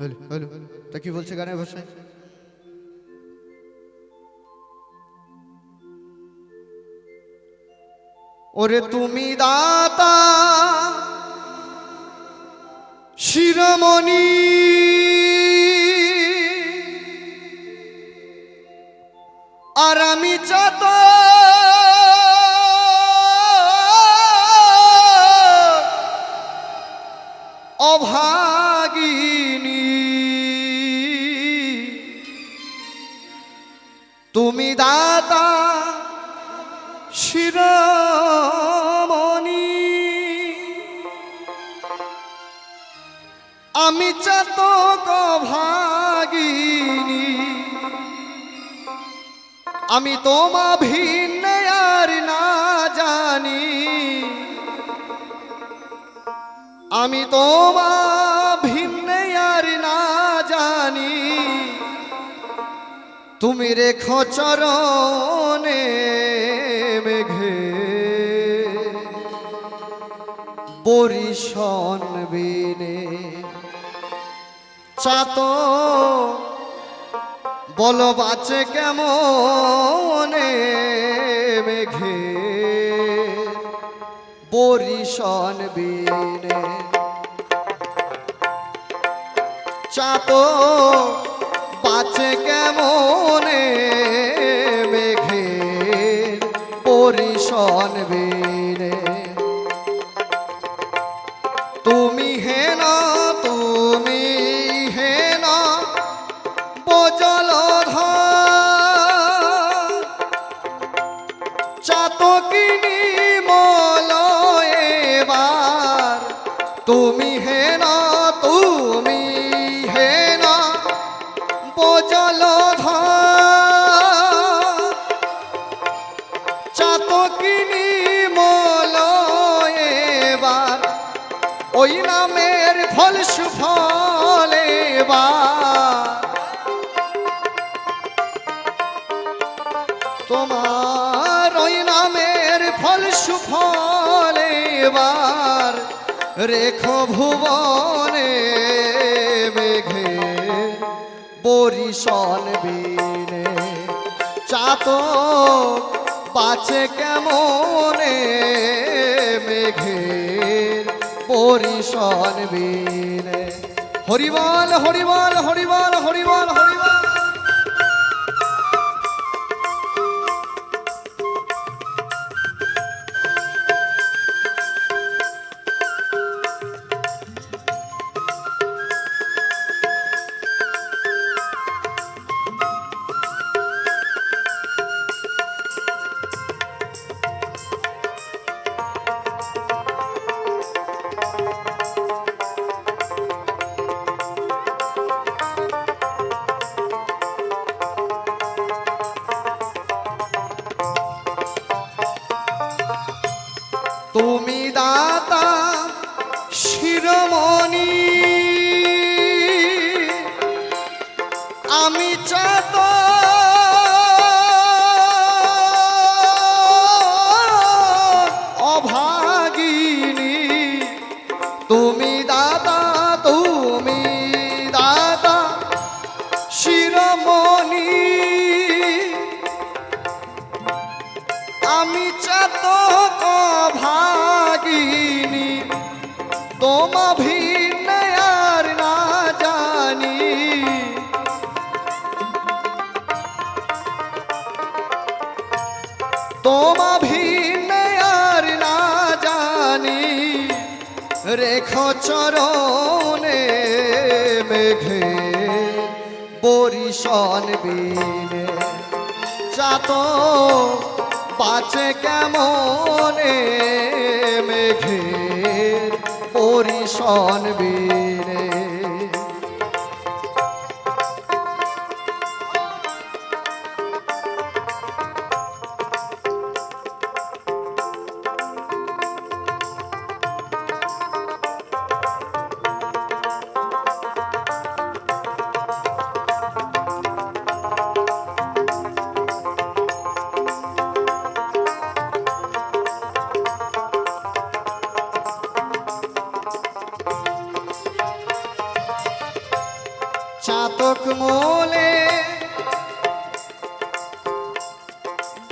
হলো হ্যালো তা কি বলছে গানের ভাষায়? ওরে তুমি দাতা শিরমণি দাতা শিরমণি। আমি চাতক ভাগিনী। আমি তোমা ভিন্ন আর না জানি। আমি তোমা তুমি রেখো চরণে মেঘে। বরিশন বিনে চাত বলো বাঁচে কেমন মেঘে। বরিশন বিনে চাত বাঁচে কেমন মেঘে পরিশন রেখো ভুবনে মেঘে বরিশন বিনে। চাত পাছে কেমনে মেঘের বরিশন বিনে। হরিবল হরিবল হরিবল হরিবল হরিবল। তোমা ভিন্ন আর না জানি। রেখো চরণে মেঘে বরিশন বিনে। চাত পাচে কেমনে মেঘের পরিশন বীরে চাতক মোলে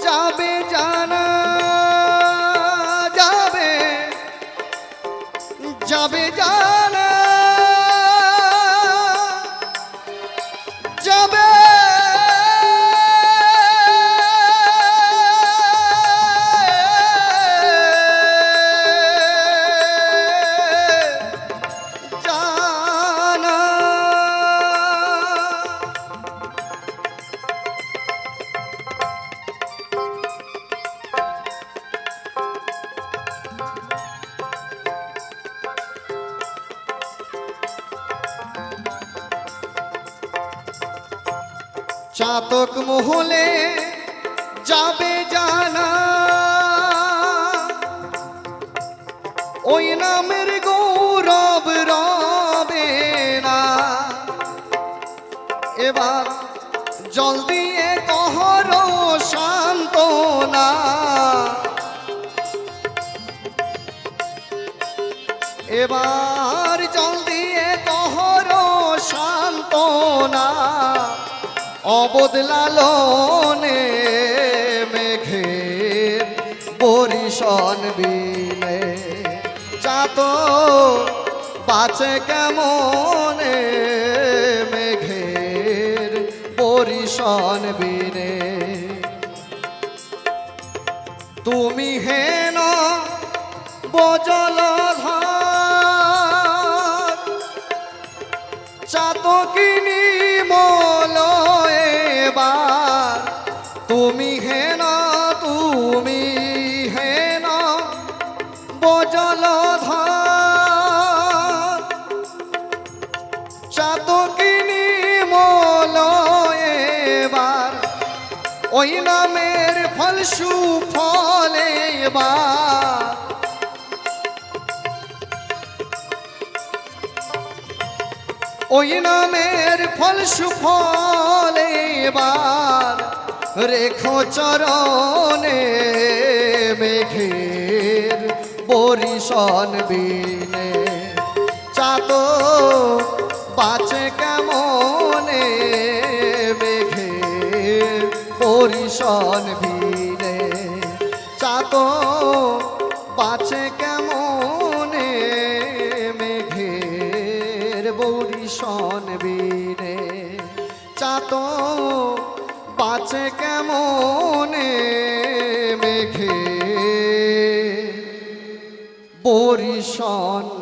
যাবে জানা চাতক মহলে যাবে জানা। ওই নামের গৌরব রবে না। এবার জল দিয়ে কহর শান্ত না এবার জল দিয়ে কহর শান্ত না অবদলালনে মেঘের বরিশন বিনে চাত পাচে কেমনে মেঘের বরিশন বিনে তুমি হেন বজল চাতকিনি মল ওই নামের ফল সুফল এবার। ওই নামের ফল সুফল এবার। রেখো চরণে মেঘের বরিশন বিনে। চাত পাচে বরিশন বিনে চাত পাচে কেমনে? মেঘের বরিশন বিনে চাত পাচে কেমনে? মেঘে বরিশন